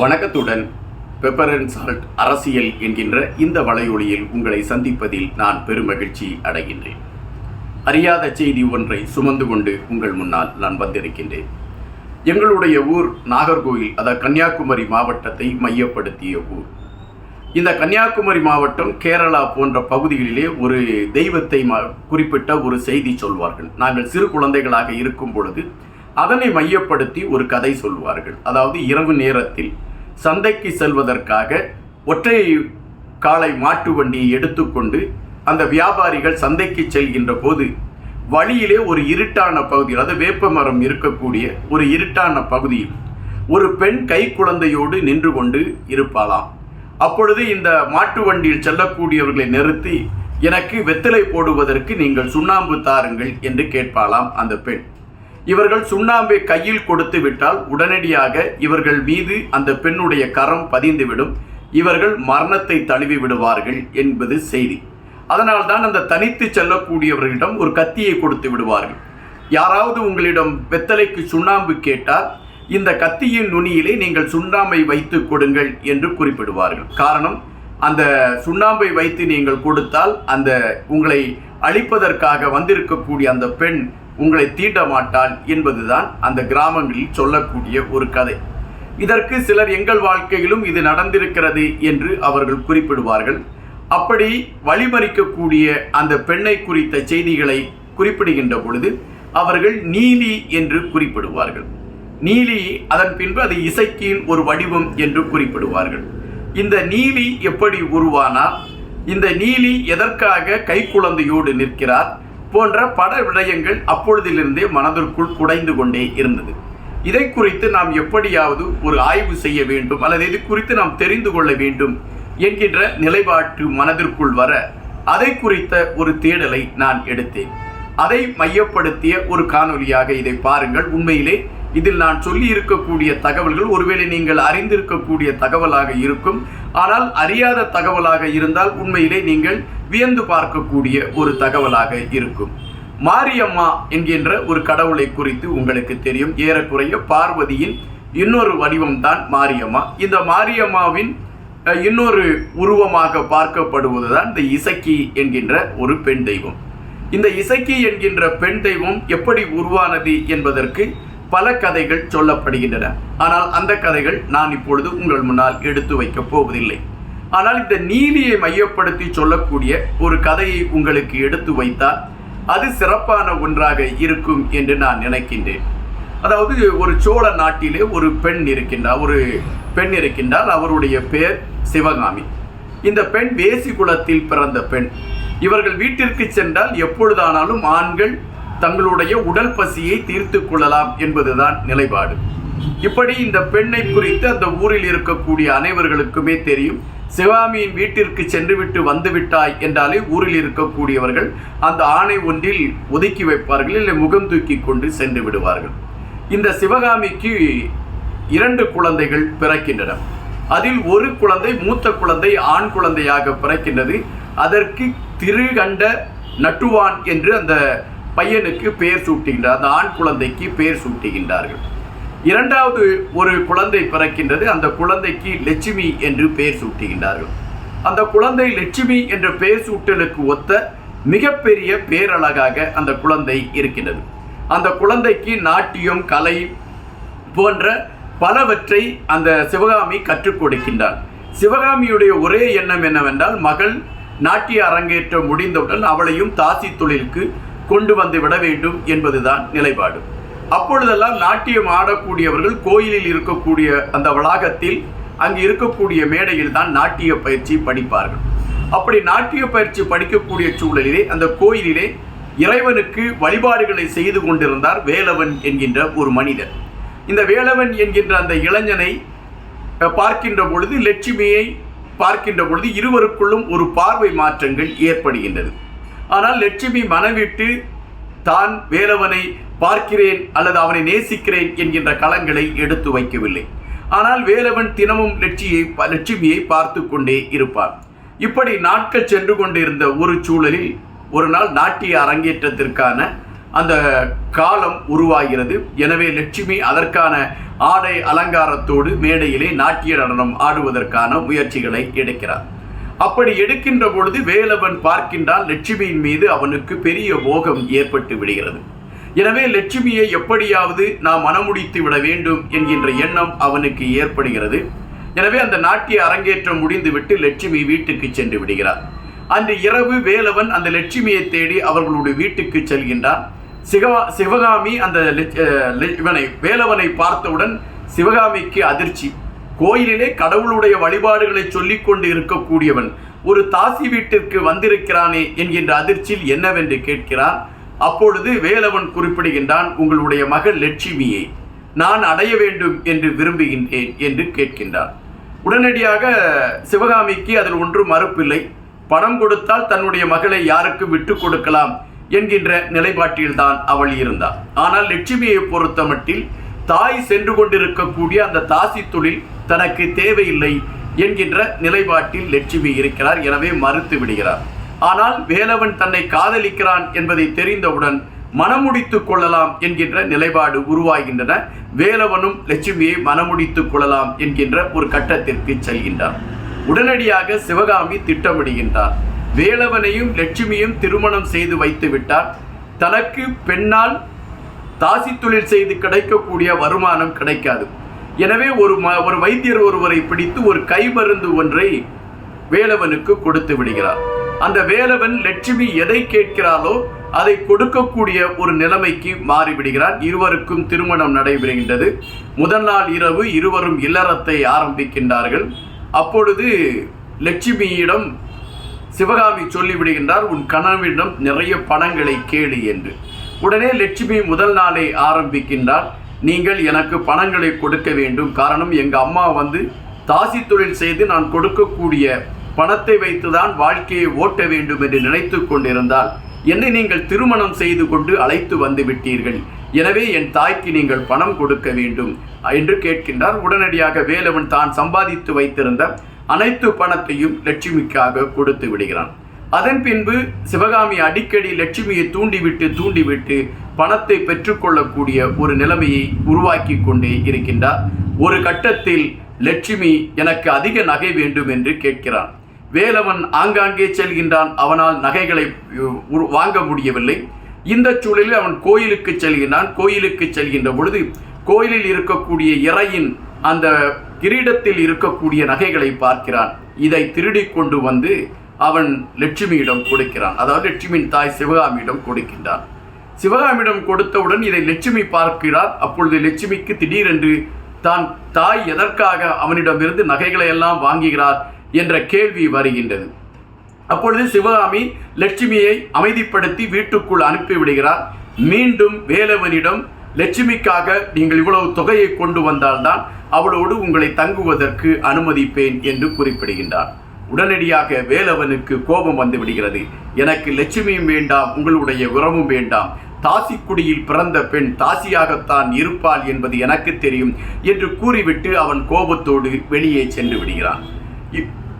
வணக்கத்துடன் pepper and salt அரசியல் என்கின்ற இந்த வலையொலியில் உங்களை சந்திப்பதில் நான் பெருமகிழ்ச்சி அடைகின்றேன். அறியாத செய்தி ஒன்றை சுமந்து கொண்டு உங்கள் முன்னால் நான் வந்திருக்கின்றேன். எங்களுடைய ஊர் நாகர்கோவில் அதாவது கன்னியாகுமரி மாவட்டத்தை மையப்படுத்திய ஊர். இந்த கன்னியாகுமரி மாவட்டம் கேரளா போன்ற பகுதிகளிலே ஒரு தெய்வத்தை ம குறிப்பிட்ட ஒரு செய்தி சொல்வார்கள். நாங்கள் சிறு குழந்தைகளாக இருக்கும் பொழுது அதனை மையப்படுத்தி ஒரு கதை சொல்வார்கள். அதாவது இரவு நேரத்தில் சந்தைக்கு செல்வதற்காக ஒற்றை காலை மாட்டு வண்டியை எடுத்துக்கொண்டு அந்த வியாபாரிகள் சந்தைக்கு செல்கின்ற போது வழியிலே ஒரு இருட்டான பகுதி அதாவது வேப்ப மரம் இருக்கக்கூடிய ஒரு இருட்டான பகுதியில் ஒரு பெண் கை குழந்தையோடு நின்று கொண்டு இருப்பாளாம். அப்பொழுது இந்த மாட்டு வண்டியில் செல்லக்கூடியவர்களை நிறுத்தி எனக்கு வெத்தலை போடுவதற்கு நீங்கள் சுண்ணாம்பு தாருங்கள் என்று கேட்பாளாம் அந்த பெண். இவர்கள் சுண்ணாம்பை கையில் கொடுத்து விட்டால் உடனடியாக இவர்கள் மீது அந்த பெண்ணுடைய கரம் பதிந்துவிடும். இவர்கள் மரணத்தை தழுவி விடுவார்கள் என்பது செய்தி. அதனால்தான் அந்த தனித்து செல்லக்கூடியவர்களிடம் ஒரு கத்தியை கொடுத்து விடுவார்கள். யாராவது உங்களிடம் வெத்தலைக்கு சுண்ணாம்பு கேட்டால் இந்த கத்தியின் நுனியிலே நீங்கள் சுண்ணாம்பை வைத்து கொடுங்கள் என்று குறிப்பிடுவார்கள். காரணம் அந்த சுண்ணாம்பை வைத்து நீங்கள் கொடுத்தால் அந்த உங்களை அழிப்பதற்காக வந்திருக்கக்கூடிய அந்த பெண் உங்களை தீட்ட மாட்டாள் என்பதுதான் அந்த கிராமங்களில் சொல்லக்கூடிய ஒரு கதை. இதற்கு சிலர் எங்கள் வாழ்க்கையிலும் இது நடந்திருக்கிறது என்று அவர்கள் குறிப்பிடுவார்கள். அப்படி வழிமறிக்கக்கூடிய அந்த பெண்ணை குறித்த செய்திகளை குறிப்பிடுகின்ற பொழுது அவர்கள் நீலி என்று குறிப்பிடுவார்கள். நீலி அதன் பின்பு அது இசைக்கின் ஒரு வடிவம் என்று குறிப்பிடுவார்கள். இந்த நீலி எப்படி உருவானார் இந்த நீலி எதற்காக கைக்குழந்தையோடு நிற்கிறார்? போன்ற பல விடயங்கள் அப்பொழுதிலிருந்தே மனதிற்குள் குடைந்து கொண்டே இருந்தது. இதை குறித்து நாம் எப்படியாவது ஒரு ஆய்வு செய்ய வேண்டும் அல்லது இது குறித்து நாம் தெரிந்து கொள்ள வேண்டும் என்கின்ற நிலைப்பாட்டு மனதிற்குள் வர அதை குறித்த ஒரு தேடலை நான் எடுத்தேன். அதை மையப்படுத்திய ஒரு காணொலியாக இதை பாருங்கள். உண்மையிலே இதில் நான் சொல்லி இருக்கக்கூடிய தகவல்கள் ஒருவேளை நீங்கள் அறிந்திருக்கக்கூடிய தகவலாக இருக்கும். ஆனால் அறியாத தகவலாக இருந்தால் உண்மையிலே நீங்கள் வியந்து பார்க்கக்கூடிய ஒரு தகவலாக இருக்கும். மாரியம்மா என்கின்ற ஒரு கடவுளை குறித்து உங்களுக்கு தெரியும். ஏறக்குறைய பார்வதியின் இன்னொரு வடிவம்தான் மாரியம்மா. இந்த மாரியம்மாவின் இன்னொரு உருவமாக பார்க்கப்படுவதுதான் இந்த இசக்கி என்கின்ற ஒரு பெண் தெய்வம். இந்த இசக்கி என்கின்ற பெண் தெய்வம் எப்படி உருவானது என்பதற்கு பல கதைகள் சொல்லப்படுகின்றன. ஆனால் அந்த கதைகள் நான் இப்பொழுது உங்கள் முன்னால் எடுத்து வைக்கப் போவதில்லை. ஆனால் இந்த நீதியை மையப்படுத்தி சொல்லக்கூடிய ஒரு கதையை உங்களுக்கு எடுத்து வைத்தால் அது சிறப்பான ஒன்றாக இருக்கும் என்று நான் நினைக்கின்றேன். அதாவது ஒரு சோழ நாட்டிலே ஒரு பெண் இருக்கின்றார் ஒரு பெண் இருக்கின்றார் அவருடைய பெயர் சிவகாமி. இந்த பெண் வேசி குலத்தில் பிறந்த பெண். இவர்கள் வீட்டிற்கு சென்றால் எப்பொழுதானாலும் ஆண்கள் தங்களுடைய உடல் பசியை தீர்த்து கொள்ளலாம் என்பதுதான் நிலைப்பாடு. இப்படி இந்த பெண்ணை குறித்து அந்த ஊரில் இருக்கக்கூடிய அனைவர்களுக்குமே தெரியும். சிவாமியின் வீட்டிற்கு சென்றுவிட்டு வந்துவிட்டாய் என்றாலே ஊரில் இருக்கக்கூடியவர்கள் அந்த ஆணை ஒன்றில் ஒதுக்கி வைப்பார்கள் இல்லை முகம் தூக்கி கொண்டு சென்று விடுவார்கள். இந்த சிவகாமிக்கு இரண்டு குழந்தைகள் பிறக்கின்றன. அதில் ஒரு குழந்தை மூத்த குழந்தை ஆண் குழந்தையாக பிறக்கின்றது. அதற்கு திருகண்ட நட்டுவான் என்று அந்த பையனுக்கு பெயர் சூட்டுகின்றார் அந்த ஆண் குழந்தைக்கு பெயர் சூட்டுகின்றார்கள். இரண்டாவது ஒரு குழந்தை பிறக்கின்றது அந்த குழந்தைக்கு லட்சுமி என்று பெயர் சூட்டுகின்றார்கள். அந்த குழந்தை லட்சுமி என்ற பெயர் சூட்டலுக்கு ஒத்த மிகப்பெரிய பேரழகாக அந்த குழந்தை இருக்கின்றது. அந்த குழந்தைக்கு நாட்டியம் கலை போன்ற பலவற்றை அந்த சிவகாமி கற்றுக் கொடுக்கின்றார் சிவகாமியுடைய ஒரே எண்ணம் என்னவென்றால் மகள் நாட்டிய அரங்கேற்றம் முடிந்தவுடன் அவளையும் தாசி தொழிலுக்கு கொண்டு வந்து விட வேண்டும் என்பதுதான் நிலைப்பாடு. அப்பொழுதெல்லாம் நாட்டியம் ஆடக்கூடியவர்கள் கோயிலில் இருக்கக்கூடிய அந்த வளாகத்தில் அங்கு இருக்கக்கூடிய மேடையில் தான் நாட்டிய பயிற்சி படிப்பார்கள். அப்படி நாட்டிய பயிற்சி படிக்கக்கூடிய சூழலிலே அந்த கோயிலிலே இறைவனுக்கு வழிபாடுகளை செய்து கொண்டிருந்தார் வேலவன் என்கின்ற ஒரு மனிதர். இந்த வேலவன் என்கின்ற அந்த இளைஞனை பார்க்கின்ற பொழுது லட்சுமியை பார்க்கின்ற பொழுது இருவருக்குள்ளும் ஒரு பார்வை மாற்றங்கள் ஏற்படுகின்றது. ஆனால் லட்சுமி மனவிட்டு தான் வேலவனை பார்க்கிறேன் அல்லது அவனை நேசிக்கிறேன் என்கின்ற களங்களை எடுத்து வைக்கவில்லை. ஆனால் வேலவன் தினமும் லட்சியை லட்சுமியை பார்த்து கொண்டே இருப்பான். இப்படி நாட்கள் சென்று கொண்டிருந்த ஒரு சூழலில் ஒரு நாள் நாட்டிய அரங்கேற்றத்திற்கான அந்த காலம் உருவாகிறது. எனவே லட்சுமி அதற்கான ஆடை அலங்காரத்தோடு மேடையிலே நாட்டிய நடனம் ஆடுவதற்கான முயற்சிகளை எடுக்கிறார். அப்படி எடுக்கின்ற பொழுது வேலவன் பார்க்கின்றான் லட்சுமியின் மீது அவனுக்கு பெரிய மோகம் ஏற்பட்டு விடுகிறது. எனவே லட்சுமியை எப்படியாவது நாம் மனமுடித்து விட வேண்டும் என்கின்ற எண்ணம் அவனுக்கு ஏற்படுகிறது. எனவே அந்த நாட்டிய அரங்கேற்றம் முடிந்துவிட்டு லட்சுமி வீட்டுக்கு சென்று விடுகிறார். அன்று இரவு வேலவன் அந்த லட்சுமியை தேடி அவர்களுடைய வீட்டுக்கு செல்கின்றான். சிவா சிவகாமி அந்த இவனை வேலவனை பார்த்தவுடன் சிவகாமிக்கு அதிர்ச்சி. கோயிலிலே கடவுளுடைய வழிபாடுகளை சொல்லிக் கொண்டு இருக்கக்கூடியவன் ஒரு தாசி வீட்டிற்கு வந்திருக்கிறானே என்கின்ற அதிர்ச்சியில் என்னவென்று கேட்கிறான். அப்பொழுது வேலவன் குறிப்பிடுகின்றான் உங்களுடைய மகள் லட்சுமியை நான் அடைய வேண்டும் என்று விரும்புகின்றேன் என்று கேட்கின்றான். உடனடியாக சிவகாமிக்கு அதில் ஒன்றும் மறுப்பில்லை. பணம் கொடுத்தால் தன்னுடைய மகளை யாருக்கும் விட்டு கொடுக்கலாம் என்கின்ற நிலைப்பாட்டில்தான் அவள் இருந்தாள். ஆனால் லட்சுமியை பொறுத்தமட்டில் தாய் சென்று கொண்டிருக்கக்கூடிய அந்த தாசி தொழில் தனக்கு தேவையில்லை என்கின்ற நிலைப்பாட்டில் லட்சுமி இருக்கிறார் எனவே மறுத்து விடுகிறார். ஆனால் வேலவன் தன்னை காதலிக்கிறான் என்பதை தெரிந்தவுடன் மனமுடித்துக் கொள்ளலாம் என்கின்ற நிலைப்பாடு உருவாகின்றன. வேலவனும் லட்சுமியை மனமுடித்துக் கொள்ளலாம் என்கின்ற ஒரு கட்டத்திற்கு செல்கின்றார். உடனடியாக சிவகாமி திட்டமிடுகின்றார். வேலவனையும் லட்சுமியும் திருமணம் செய்து வைத்து விட்டார். தனக்கு பெண்ணால் தாசி தொழில் செய்து கிடைக்கக்கூடிய வருமானம் கிடைக்காது. எனவே ஒரு ம- ஒரு வைத்தியர் ஒருவரை பிடித்து ஒரு கைமருந்து ஒன்றை வேலவனுக்கு கொடுத்து விடுகிறார். அந்த வேலவன் லட்சுமி எதை கேட்கிறாளோ அதை கொடுக்கக்கூடிய ஒரு நிலைமைக்கு மாறிவிடுகிறார் இருவருக்கும் திருமணம் நடைபெறுகின்றது. முதல் நாள் இரவு இருவரும் இல்லறத்தை ஆரம்பிக்கின்றார்கள். அப்பொழுது லட்சுமியிடம் சிவகாமி சொல்லிவிடுகின்றார் உன் கணவனிடம் நிறைய பணங்களை கேளு என்று. உடனே லட்சுமி முதல் நாளை ஆரம்பிக்கின்றார் நீங்கள் எனக்கு பணங்களை கொடுக்க வேண்டும். காரணம் எங்கள் அம்மா வந்து தாசி தொழில் செய்து நான் கொடுக்கக்கூடிய பணத்தை வைத்துதான் வாழ்க்கையை ஓட்ட வேண்டும் என்று நினைத்து கொண்டிருந்தால் என்னை நீங்கள் திருமணம் செய்து கொண்டு அழைத்து வந்து விட்டீர்கள். எனவே என் தாய்க்கு நீங்கள் பணம் கொடுக்க வேண்டும் என்று கேட்கின்றார். உடனடியாக வேலவன் தான் சம்பாதித்து வைத்திருந்த அனைத்து பணத்தையும் லட்சுமிக்காக கொடுத்து விடுகிறான். அதன் பின்பு சிவகாமி அடிக்கடி லட்சுமியை தூண்டிவிட்டு தூண்டிவிட்டு பணத்தை பெற்றுக்கொள்ளக்கூடிய ஒரு நிலைமையை உருவாக்கி கொண்டே இருக்கின்றார். ஒரு கட்டத்தில் லட்சுமி எனக்கு அதிக நகை வேண்டும் என்று கேட்கிறான். வேலவன் ஆங்காங்கே செல்கின்றான். அவனால் நகைகளை உ- வாங்க முடியவில்லை. இந்த சூழலில் அவன் கோயிலுக்கு செல்கின்றான். கோயிலுக்கு செல்கின்ற பொழுது கோயிலில் இருக்கக்கூடிய இறையின் அந்த கிரீடத்தில் இருக்கக்கூடிய நகைகளை பார்க்கிறான். இதை திருடி கொண்டு வந்து அவன் லட்சுமியிடம் கொடுக்கிறான். அதாவது லட்சுமியின் தாய் சிவகாமியிடம் கொடுக்கின்றான். சிவகாமியிடம் கொடுத்தவுடன் இதை லட்சுமி பார்க்கிறார் அப்பொழுது லட்சுமிக்கு திடீரென்று தான் தாய் எதற்காக அவனிடமிருந்து நகைகளை எல்லாம் வாங்குகிறார் என்ற கேள்வி வருகின்றது. அப்பொழுது சிவகாமி லட்சுமியை அமைதிப்படுத்தி வீட்டுக்குள் அனுப்பிவிடுகிறார். மீண்டும் வேலவனிடம் லட்சுமிக்காக நீங்கள் இவ்வளவு தொகையை கொண்டு வந்தால்தான் அவளோடு உங்களை தங்குவதற்கு அனுமதிப்பேன் என்று குறிப்பிடுகின்றார். உடனடியாக வேலவனுக்கு கோபம் வந்து விடுகிறது. எனக்கு லட்சுமியும் வேண்டாம் உங்களுடைய உறவும் வேண்டாம். தாசிக்குடியில் பிறந்த பெண் தாசியாகத்தான் இருப்பாள் என்பது எனக்கு தெரியும் என்று கூறிவிட்டு அவன் கோபத்தோடு வெளியே சென்று விடுகிறான்.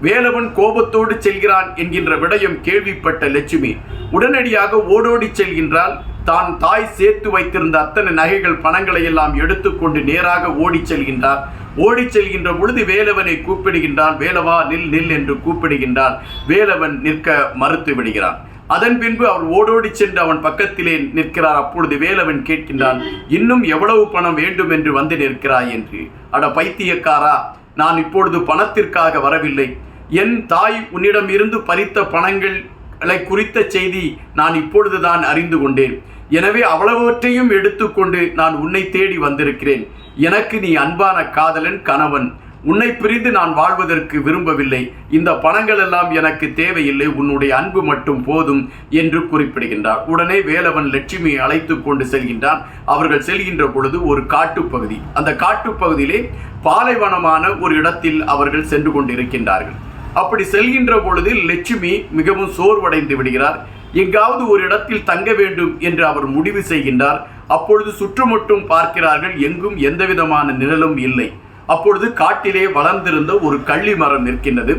வேலவன் கோபத்தோடு செல்கிறான் என்கின்ற விடயம் கேள்விப்பட்ட லட்சுமி உடனடியாக ஓடோடி செல்கின்றால் தான் தாய் சேர்த்து வைத்திருந்த அத்தனை நகைகள் பணங்களை எல்லாம் எடுத்துக்கொண்டு நேராக ஓடிச் செல்கின்றார். ஓடிச் செல்கின்ற பொழுது வேலவனை கூப்பிடுகின்றான் வேலவா நில் நில் என்று கூப்பிடுகின்றான். வேலவன் நிற்க மறுத்து விடுகிறான். அதன் பின்பு அவர் ஓடோடி சென்று அவன் பக்கத்திலே நிற்கிறார். அப்பொழுது வேலவன் கேட்கின்றான் இன்னும் எவ்வளவு பணம் வேண்டும் என்று வந்து நிற்கிறாய்? என்று. அட பைத்தியக்காரா நான் இப்பொழுது பணத்திற்காக வரவில்லை. என் தாய் உன்னிடம் இருந்து பறித்த பணங்களை குறித்த செய்தி நான் இப்பொழுதுதான் அறிந்து கொண்டேன். எனவே அவ்வளவற்றையும் எடுத்துக்கொண்டு நான் உன்னை தேடி வந்திருக்கிறேன். எனக்கு நீ அன்பான காதலன் கணவன். உன்னை பிரிந்து நான் வாழ்வதற்கு விரும்பவில்லை. இந்த பணங்கள் எல்லாம் எனக்கு தேவையில்லை. உன்னுடைய அன்பு மட்டும் போதும் என்று குறிப்பிடுகின்றார். உடனே வேலவன் லட்சுமியை அழைத்து கொண்டு செல்கின்றான். அவர்கள் செல்கின்ற பொழுது ஒரு காட்டுப்பகுதி. அந்த காட்டுப்பகுதியிலே பாலைவனமான ஒரு இடத்தில் அவர்கள் சென்று கொண்டிருக்கின்றார்கள். அப்படி செல்கின்ற பொழுது லட்சுமி மிகவும் சோர்வடைந்து விடுகிறார். எங்காவது ஒரு இடத்தில் தங்க வேண்டும் என்று அவர் முடிவு செய்கின்றார். அப்பொழுது சுற்றுமுற்றும் பார்க்கிறார்கள். எங்கும் எந்தவிதமான நிழலும் இல்லை. அப்பொழுது காட்டிலே வளர்ந்திருந்த ஒரு கள்ளி மரம் நிற்கின்றது.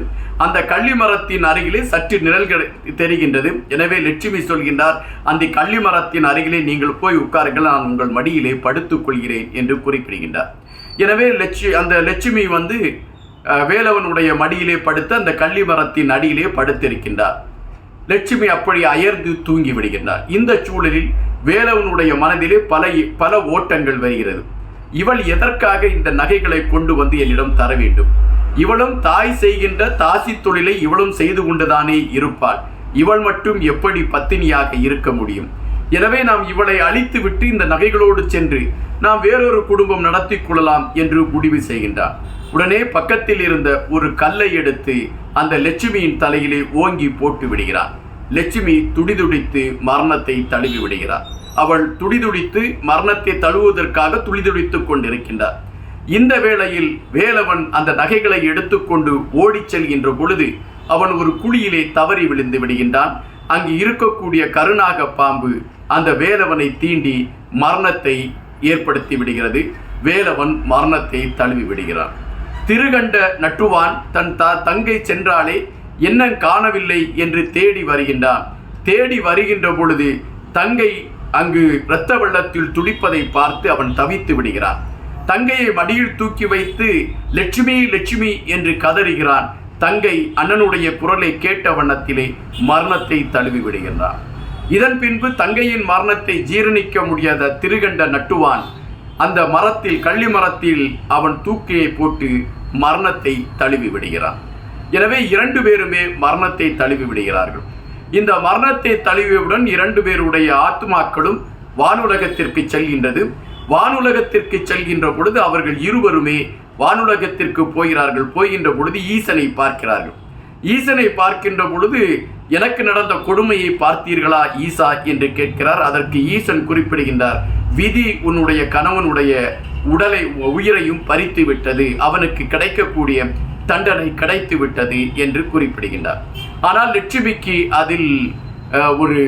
அந்த கள்ளி மரத்தின் அருகிலே சற்று நிழல்கள் தெரிகின்றது. எனவே லட்சுமி சொல்கின்றார் அந்த கள்ளி மரத்தின் அருகிலே நீங்கள் போய் உட்காருங்கள். நான் உங்கள் மடியிலே படுத்துக் கொள்கிறேன் என்று குறிப்பிடுகின்றார். எனவே லட்சு அந்த லட்சுமி வந்து வேலவனுடைய மடியிலே படுத்து அந்த கள்ளி மரத்தின் அடியிலே படுத்திருக்கின்றார். லட்சுமி அப்படி அயர்ந்து தூங்கி விடுகின்றார் இந்த சூழலில் வேலவனுடைய மனதிலே பல பல ஓட்டங்கள் வருகிறது. இவள் எதற்காக இந்த நகைகளை கொண்டு வந்து என்னிடம் தர வேண்டும்? இவளும் தாய் செய்கின்ற தாசி தொழிலை இவளும் செய்து கொண்டுதானே இருப்பாள். இவள் மட்டும் எப்படி பத்தினியாக இருக்க முடியும்? எனவே நாம் இவளை அழித்து விட்டு இந்த நகைகளோடு சென்று நாம் வேறொரு குடும்பம் நடத்தி கொள்ளலாம் என்று முடிவு செய்கின்றார் உடனே பக்கத்தில் இருந்த ஒரு கல்லை எடுத்து அந்த லட்சுமியின் தலையிலே ஓங்கி போட்டு விடுகிறார். லட்சுமி துடிதுடித்து மரணத்தை தழுவி விடுகிறார். அவள் துடிதுடித்து மரணத்தை தழுவுவதற்காக துடிதுடித்துக் கொண்டிருக்கின்றார். இந்த வேளையில் வேலவன் அந்த நகைகளை எடுத்துக்கொண்டு ஓடிச் செல்கின்ற பொழுது அவன் ஒரு குழியிலே தவறி விழுந்து விடுகின்றான். அங்கு இருக்கக்கூடிய கருணாக பாம்பு அந்த வேலவனை தீண்டி மரணத்தை ஏற்படுத்தி விடுகிறது. வேலவன் மரணத்தை தழுவி விடுகிறான். திருகண்ட நட்டுவான் தன் த தங்கை சென்றாலே என்ன காணவில்லை என்று தேடி வருகின்றான். தேடி வருகின்ற பொழுது தங்கை அங்கு இரத்த வெள்ளத்தில் துடிப்பதை பார்த்து அவன் தவித்து விடுகிறான். தங்கையை மடியில் தூக்கி வைத்து லட்சுமி லட்சுமி என்று கதறுகிறான். தங்கை அண்ணனுடைய குரலை கேட்ட வண்ணத்திலே மரணத்தை தழுவி விடுகின்றான். இதன் பின்பு தங்கையின் மரணத்தை ஜீரணிக்க முடியாத திருகண்ட நட்டுவான். அந்த மரத்தில் கள்ளி மரத்தில் அவன் தூக்கியை போட்டு மரணத்தை தழுவி விடுகிறான். எனவே இரண்டு பேருமே மரணத்தை தழுவி விடுகிறார்கள். இந்த மரணத்தை தழுவியவுடன் இரண்டு பேருடைய ஆத்மாக்களும் வானுலகத்திற்கு செல்கின்றது. வானுலகத்திற்கு செல்கின்ற பொழுது அவர்கள் இருவருமே வானுலகத்திற்கு போகிறார்கள். போகின்ற பொழுது ஈசனை பார்க்கிறார்கள். ஈசனை பார்க்கின்ற பொழுது எனக்கு நடந்த கொடுமையை பார்த்தீர்களா? ஈசா என்று கேட்கிறார். அதற்கு ஈசன் குறிப்பிடுகின்றார் விதி உன்னுடைய கணவனுடைய உடலை உயிரையும் பறித்து விட்டது. அவனுக்கு கிடைக்கக்கூடிய தண்டனை கிடைத்து விட்டது என்று குறிப்பிடுகின்றார். ஆனால் லட்சுமிக்கு அதில் ஒரு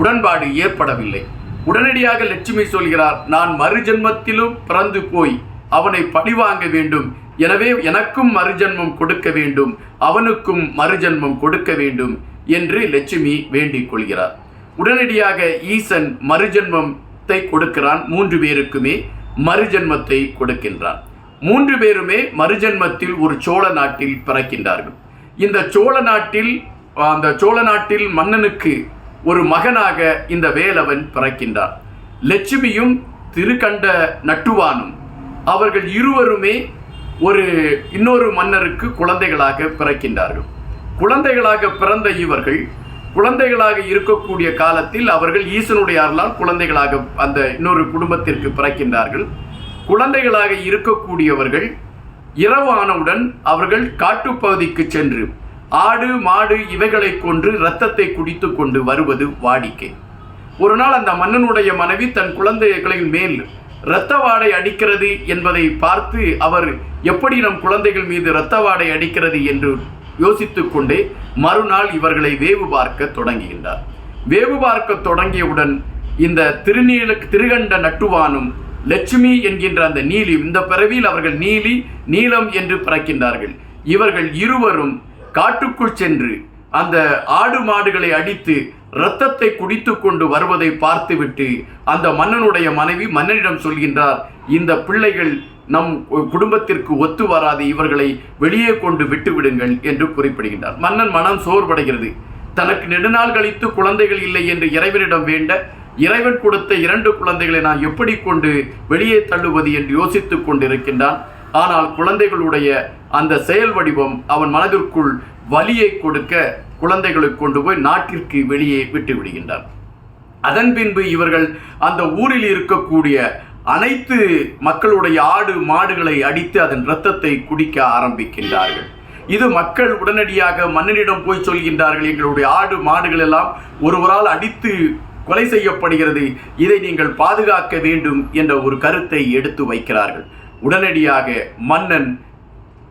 உடன்பாடு ஏற்படவில்லை. உடனடியாக லட்சுமி சொல்கிறார் நான் மறுஜென்மத்திலும் பிறந்து போய் அவனை பழிவாங்க வேண்டும். எனவே எனக்கும் மறுஜென்மம் கொடுக்க வேண்டும். அவனுக்கும் மறுஜென்மம் கொடுக்க வேண்டும் என்று லட்சுமி வேண்டிக் கொள்கிறார். உடனடியாக ஈசன் மறுஜென்மத்தை கொடுக்கிறான். மூன்று பேருக்குமே மறுஜென்மத்தை கொடுக்கின்றான். மூன்று பேருமே மறுஜென்மத்தில் ஒரு சோழ நாட்டில் பிறக்கின்றார்கள். இந்த சோழ நாட்டில் அந்த சோழ நாட்டில் மன்னனுக்கு ஒரு மகனாக இந்த வேலவன் பிறக்கின்றான். லட்சுமியும் திருக்கண்ட நட்டுவானும் அவர்கள் இருவருமே ஒரு இன்னொரு மன்னருக்கு குழந்தைகளாக பிறக்கின்றார்கள். குழந்தைகளாக பிறந்த இவர்கள் குழந்தைகளாக இருக்கக்கூடிய காலத்தில் அவர்கள் ஈசனுடைய அருளால் குழந்தைகளாக அந்த இன்னொரு குடும்பத்திற்கு பிறக்கின்றார்கள். குழந்தைகளாக இருக்கக்கூடியவர்கள் இரவானவுடன் அவர்கள் காட்டுப்பகுதிக்கு சென்று ஆடு மாடு இவைகளை கொன்று இரத்தத்தை குடித்து கொண்டு வருவது வாடிக்கை. ஒரு நாள் அந்த மன்னனுடைய மனைவி தன் குழந்தைகளின் மேல் இரத்த வாடை அடிக்கிறது என்பதை பார்த்து அவர் எப்படி நம் குழந்தைகள் மீது இரத்த வாடை அடிக்கிறது என்று யோசித்துக்கொண்டே மறுநாள் இவர்களை வேவு பார்க்க தொடங்குகின்றார். வேவு பார்க்க தொடங்கியவுடன் இந்த திருநீல திருகண்ட நட்டுவானும் லட்சுமி என்கின்ற அந்த நீலி இந்த பிறவியில் அவர்கள் நீலி நீலம் என்று பிறக்கின்றார்கள். இவர்கள் இருவரும் காட்டுக்குள் சென்று அந்த ஆடு மாடுகளை அடித்து இரத்தத்தை குடித்து கொண்டு வருவதை பார்த்துவிட்டு அந்த மன்னனுடைய மனைவி மன்னனிடம் சொல்கின்றார் இந்த பிள்ளைகள் நம் குடும்பத்திற்கு ஒத்து வராது இவர்களை வெளியே கொண்டு விட்டுவிடுங்கள் என்று குறிப்பிடுகின்றார். மன்னன் மனம் சோர்வடைகிறது. தனக்கு நெடுநாள் கழித்து குழந்தைகள் இல்லை என்று இறைவனிடம் வேண்ட இறைவன் கொடுத்த இரண்டு குழந்தைகளை நான் எப்படி கொண்டு வெளியே தள்ளுவது? என்று யோசித்துக் கொண்டிருக்கின்றான். ஆனால் குழந்தைகளுடைய அந்த செயல் வடிவம் அவன் மனதிற்குள் வலியை கொடுக்க குழந்தைகளை கொண்டு போய் நாட்டிற்கு வெளியே விட்டு விடுகின்றார். அதன் பின்பு இவர்கள் அந்த ஊரில் இருக்கக்கூடிய அனைத்து மக்களுடைய ஆடு மாடுகளை அடித்து அதன் இரத்தத்தை குடிக்க ஆரம்பிக்கின்றார்கள். இது மக்கள் உடனடியாக மன்னனிடம் போய் சொல்கின்றார்கள் எங்களுடைய ஆடு மாடுகள் எல்லாம் ஒருவரால் அடித்து கொலை செய்யப்படுகிறது இதை நீங்கள் பாதுகாக்க வேண்டும் என்ற ஒரு கருத்தை எடுத்து வைக்கிறார்கள். உடனடியாக மன்னன்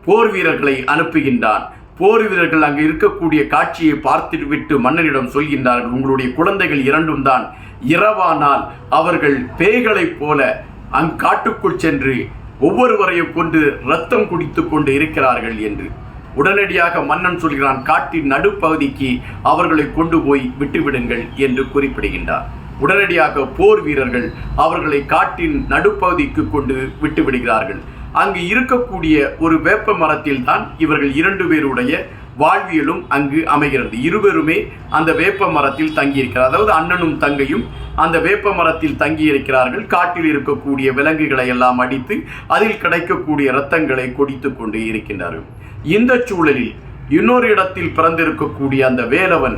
போர் வீரர்களை அனுப்புகின்றான். போர் வீரர்கள் அங்கு இருக்கக்கூடிய காட்சியை பார்த்துவிட்டு மன்னனிடம் சொல்கின்றார்கள் உங்களுடைய குழந்தைகள் இரண்டும் தான். இரவானால் அவர்கள் பேய்களைப் போல அங்காட்டுக்குள் சென்று ஒவ்வொருவரையும் கொண்டு ரத்தம் குடித்து கொண்டு இருக்கிறார்கள் என்று. உடனடியாக மன்னன் சொல்கிறான் காட்டின் நடுப்பகுதிக்கு அவர்களை கொண்டு போய் விட்டுவிடுங்கள் என்று குறிப்பிடுகின்றார். உடனடியாக போர் வீரர்கள் அவர்களை காட்டின் நடுப்பகுதிக்கு கொண்டு விட்டு விடுகிறார்கள் அங்கு இருக்கக்கூடிய ஒரு வேப்ப மரத்தில் தான் இவர்கள் இரண்டு பேருடைய வாழ்வியலும் அங்கு அமைகிறது. இருவருமே அந்த வேப்ப மரத்தில் தங்கியிருக்கிறார். அதாவது அண்ணனும் தங்கையும் அந்த வேப்ப மரத்தில் தங்கியிருக்கிறார்கள். காட்டில் இருக்கக்கூடிய விலங்குகளை எல்லாம் அடித்து அதில் கிடைக்கக்கூடிய இரத்தங்களை கொடித்து கொண்டு இருக்கின்றார்கள். இந்த சூழலில் இன்னொரு இடத்தில் பிறந்திருக்கக்கூடிய அந்த வேலவன்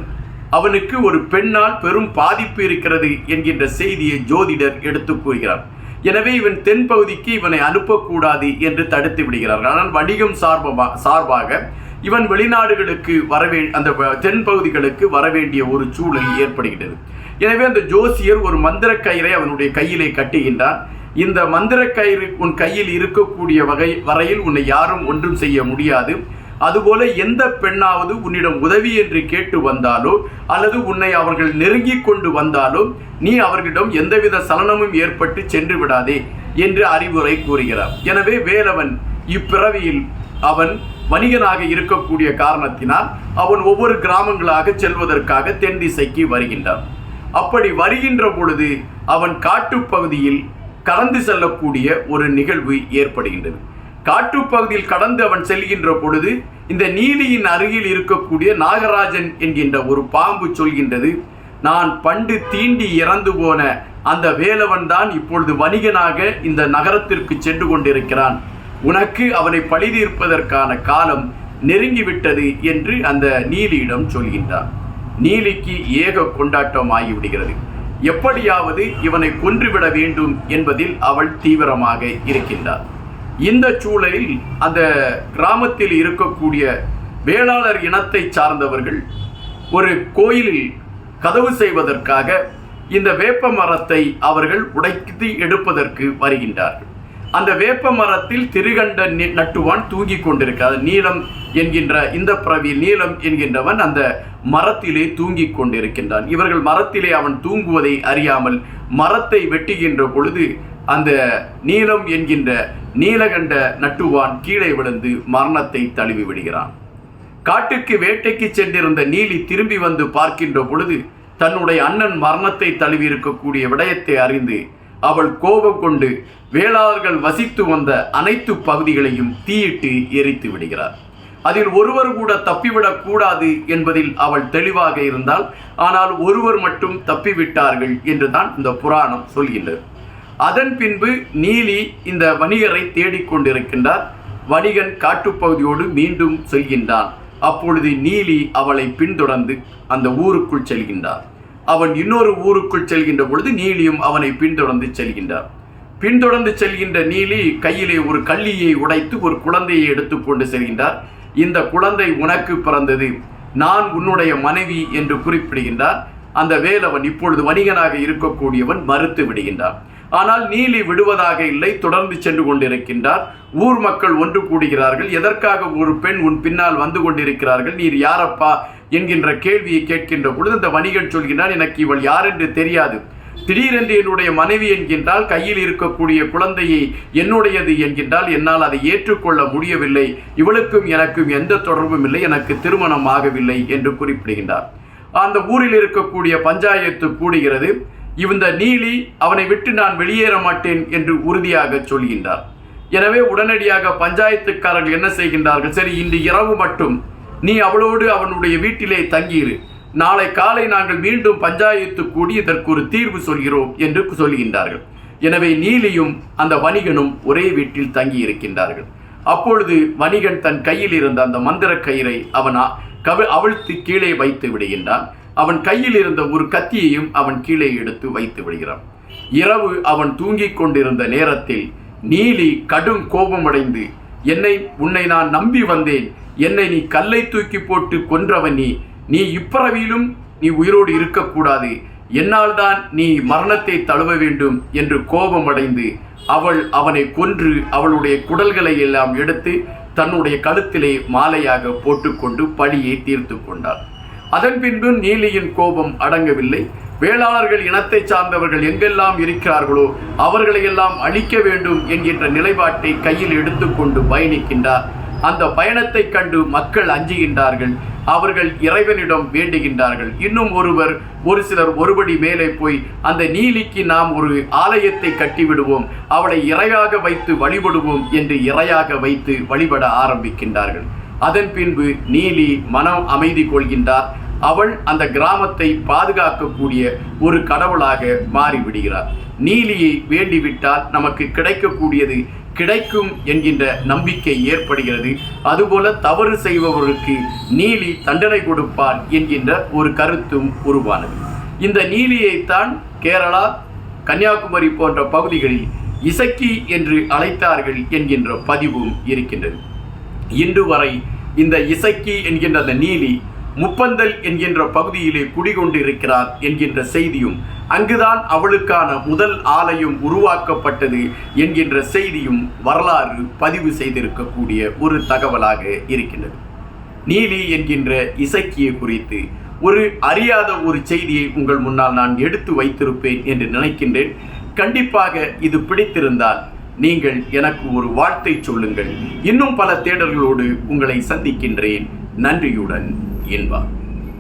அவனுக்கு ஒரு பெண்ணால் பெரும் பாதிப்பு இருக்கிறது என்கின்ற செய்தியை ஜோதிடர் எடுத்து கூறுகிறார். எனவே இவன் தென்பகுதிக்கு இவனை அனுப்பக்கூடாது என்று தடுத்து விடுகிறார்கள். ஆனால் வணிகம் சார்பமாக சார்பாக இவன் வெளிநாடுகளுக்கு வரவே அந்த தென்பகுதிகளுக்கு வரவேண்டிய ஒரு சூழல் ஏற்படுகிறது எனவே அந்த ஜோசியர் ஒரு மந்திர கயிறை அவனுடைய கையிலே கட்டுகின்றான். இந்த மந்திர கயிறு உன் கையில் இருக்கக்கூடிய வகை வரையில் உன்னை யாரும் ஒன்றும் செய்ய முடியாது. அதுபோல எந்த பெண்ணாவது உன்னிடம் உதவி என்று கேட்டு வந்தாலோ அல்லது உன்னை அவர்கள் நெருங்கி கொண்டு வந்தாலோ நீ அவர்களிடம் எந்தவித சலனமும் ஏற்பட்டு சென்று விடாதே என்று அறிவுரை கூறுகிறார். எனவே வேலவன் இப்பிறவியில் அவன் வணிகனாக இருக்கக்கூடிய காரணத்தினால் அவன் ஒவ்வொரு கிராமங்களாக செல்வதற்காக தென் திசைக்கு வருகின்றான். அப்படி வருகின்ற பொழுது அவன் காட்டுப்பகுதியில் கலந்து செல்லக்கூடிய ஒரு நிகழ்வு ஏற்படுகின்றது. காட்டுப்பகுதியில் கடந்து அவன் செல்கின்ற பொழுது இந்த நீலியின் அருகில் இருக்கக்கூடிய நாகராஜன் என்கின்ற ஒரு பாம்பு சொல்கின்றது நான் பண்டு தீண்டி இறந்து போன அந்த வேலவன் தான் இப்பொழுது வணிகனாக இந்த நகரத்திற்கு சென்று கொண்டிருக்கிறான். உனக்கு அவனை பழிதீர்ப்பதற்கான காலம் நெருங்கிவிட்டது என்று அந்த நீலியிடம் சொல்கின்றார் நீலிக்கு ஏக கொண்டாட்டம் ஆகிவிடுகிறது எப்படியாவது இவனை கொன்றுவிட வேண்டும் என்பதில் அவள் தீவிரமாக இருக்கின்றார் இந்த சூழலில் அந்த கிராமத்தில் இருக்கக்கூடிய வேளாளர் இனத்தை சார்ந்தவர்கள் ஒரு கோயிலில் கதவு செய்வதற்காக இந்த வேப்ப மரத்தை அவர்கள் உடைத்து எடுப்பதற்கு வருகின்றார்கள். அந்த வேப்ப மரத்தில் திருகண்ட நட்டுவான் தூங்கிக் கொண்டிருக்கிறார் நீளம் என்கின்ற இந்த பிரவி நீளம் என்கின்றவன் அந்த மரத்திலே தூங்கிக் கொண்டிருக்கின்றான். இவர்கள் மரத்திலே அவன் தூங்குவதை அறியாமல் மரத்தை வெட்டுகின்ற பொழுது அந்த நீலம் என்கின்ற நீலகண்ட நட்டுவான் கீழே விழுந்து மரணத்தை தழுவி விடுகிறான். காட்டுக்கு வேட்டைக்கு சென்றிருந்த நீலி திரும்பி வந்து பார்க்கின்ற பொழுது தன்னுடைய அண்ணன் மரணத்தை தழுவி இருக்கக்கூடிய விடயத்தை அறிந்து அவள் கோபம் கொண்டு வேளாளர்கள் வசித்து வந்த அனைத்து பகுதிகளையும் தீயிட்டு எரித்து விடுகிறார். அதில் ஒருவர் கூட தப்பிவிடக் கூடாது என்பதில் அவள் தெளிவாக இருந்தால் ஆனால் ஒருவர் மட்டும் தப்பிவிட்டார்கள் என்றுதான் இந்த புராணம் சொல்கின்றது. அதன் பின்பு நீலி இந்த வணிகரை தேடிக்கொண்டிருக்கின்றார் வணிகன் காட்டுப்பகுதியோடு மீண்டும் செல்கின்றான். அப்பொழுது நீலி அவளை பின்தொடர்ந்து அந்த ஊருக்குள் செல்கின்றார். அவன் இன்னொரு ஊருக்குள் செல்கின்ற பொழுது நீலியும் அவனை பின்தொடர்ந்து செல்கின்றார். பின்தொடர்ந்து செல்கின்ற நீலி கையிலே ஒரு கள்ளியை உடைத்து ஒரு குழந்தையை எடுத்துக்கொண்டு செல்கின்றார். இந்த குழந்தை உனக்கு பிறந்தது. நான் உன்னுடைய மனைவி என்று குறிப்பிடுகின்றார். அந்த வேலவன் இப்பொழுது வணிகனாக இருக்கக்கூடியவன் மறுத்து விடுகின்றான். ஆனால் நீலி விடுவதாக இல்லை தொடர்ந்து சென்று கொண்டிருக்கின்றார். ஊர் மக்கள் ஒன்று கூடுகிறார்கள். எதற்காக ஒரு பெண் உன் பின்னால் வந்து கொண்டிருக்கிறார்கள்? நீர் யாரப்பா? என்கின்ற கேள்வியை கேட்கின்ற பொழுது அந்த வணிகன் சொல்கின்றான் எனக்கு இவள் யார் என்று தெரியாது. திடீரென்று என்னுடைய மனைவி என்கின்றால் கையில் இருக்கக்கூடிய குழந்தையை என்னுடையது என்கின்றால் என்னால் அதை ஏற்றுக்கொள்ள முடியவில்லை. இவளுக்கும் எனக்கும் எந்த தொடர்பும் இல்லை. எனக்கு திருமணம் ஆகவில்லை என்று குறிப்பிடுகின்றார். அந்த ஊரில் இருக்கக்கூடிய பஞ்சாயத்து கூடுகிறது. இந்த நீலி அவனை விட்டு நான் வெளியேற மாட்டேன் என்று உறுதியாக சொல்கின்றார். எனவே உடனடியாக பஞ்சாயத்துக்காரர்கள் என்ன செய்கின்றார்கள்? சரி இன்று இரவு மட்டும் நீ அவளோடு அவனுடைய வீட்டிலே தங்கியிரு. நாளை காலை நாங்கள் மீண்டும் பஞ்சாயத்து கூடி இதற்கு ஒரு தீர்வு சொல்கிறோம் என்று சொல்கின்றார்கள். எனவே நீலியும் அந்த வணிகனும் ஒரே வீட்டில் தங்கி இருக்கின்றார்கள் அப்பொழுது வணிகன் தன் கையில் இருந்த அந்த மந்திர கயிறை அவனா கவி அவிழ்த்து கீழே வைத்து விடுகின்றான். அவன் கையில் இருந்த ஒரு கத்தியையும் அவன் கீழே எடுத்து வைத்து விடுகிறான். இரவு அவன் தூங்கிக் கொண்டிருந்த நேரத்தில் நீலி கடும் கோபமடைந்து என்னை உன்னை நான் நம்பி வந்தேன். என்னை நீ கல்லை தூக்கி போட்டு கொன்றவன் நீ. நீ இப்பிறவியிலும் நீ உயிரோடு இருக்கக்கூடாது. என்னால் தான் நீ மரணத்தை தழுவ வேண்டும் என்று கோபமடைந்து அவள் அவனை கொன்று அவளுடைய குடல்களை எல்லாம் எடுத்து தன்னுடைய கழுத்திலே மாலையாக போட்டுக்கொண்டு பழியை தீர்த்து கொண்டாள். அதன் பின்பு நீலியின் கோபம் அடங்கவில்லை. வேளாளர்கள் இனத்தை சார்ந்தவர்கள் எங்கெல்லாம் இருக்கிறார்களோ அவர்களையெல்லாம் அழிக்க வேண்டும் என்கின்ற நிலைப்பாட்டை கையில் எடுத்துக்கொண்டு பயணிக்கின்றார். அந்த பயணத்தை கண்டு மக்கள் அஞ்சுகின்றார்கள். அவர்கள் இறைவனிடம் வேண்டுகின்றார்கள். இன்னும் ஒருவர் ஒரு சிலர் ஒருபடி மேலே போய் அந்த நீலிக்கு நாம் ஒரு ஆலயத்தை கட்டிவிடுவோம். அவளை இறையாக வைத்து வழிபடுவோம் என்று இறையாக வைத்து வழிபட ஆரம்பிக்கின்றார்கள். அதன் பின்பு நீலி மனம் அமைதி கொள்கின்றார். அவள் அந்த கிராமத்தை பாதுகாக்கக்கூடிய ஒரு கடவுளாக மாறிவிடுகிறார். நீலியை வேண்டிவிட்டால் நமக்கு கிடைக்கக்கூடியது கிடைக்கும் என்கின்ற நம்பிக்கை ஏற்படுகிறது. அதுபோல தவறு செய்பவருக்கு நீலி தண்டனை கொடுப்பார் என்கின்ற ஒரு கருத்தும் உருவானது. இந்த நீலியைத்தான் கேரளா கன்னியாகுமரி போன்ற பகுதிகளில் இசக்கி என்று அழைத்தார்கள் என்கின்ற பதிவும் இருக்கின்றது. இன்று வரை இந்த இசக்கி என்கின்ற அந்த நீலி முப்பந்தல் என்கின்ற பகுதியிலே குடிகொண்டு இருக்கிறார் என்கின்ற செய்தியும் அங்குதான் அவளுக்கான முதல் ஆலயம் உருவாக்கப்பட்டது என்கின்ற செய்தியும் வரலாறு பதிவு செய்திருக்கக்கூடிய ஒரு தகவலாக இருக்கின்றது. நீலி என்கின்ற இசக்கியை குறித்து ஒரு அறியாத ஒரு செய்தியை உங்கள் முன்னால் நான் எடுத்து வைத்திருப்பேன் என்று நினைக்கின்றேன். கண்டிப்பாக இது பிடித்திருந்தால் நீங்கள் எனக்கு ஒரு வாழ்த்தை சொல்லுங்கள். இன்னும் பல தேடல்களோடு உங்களை சந்திக்கின்றேன். நன்றியுடன் என்பார்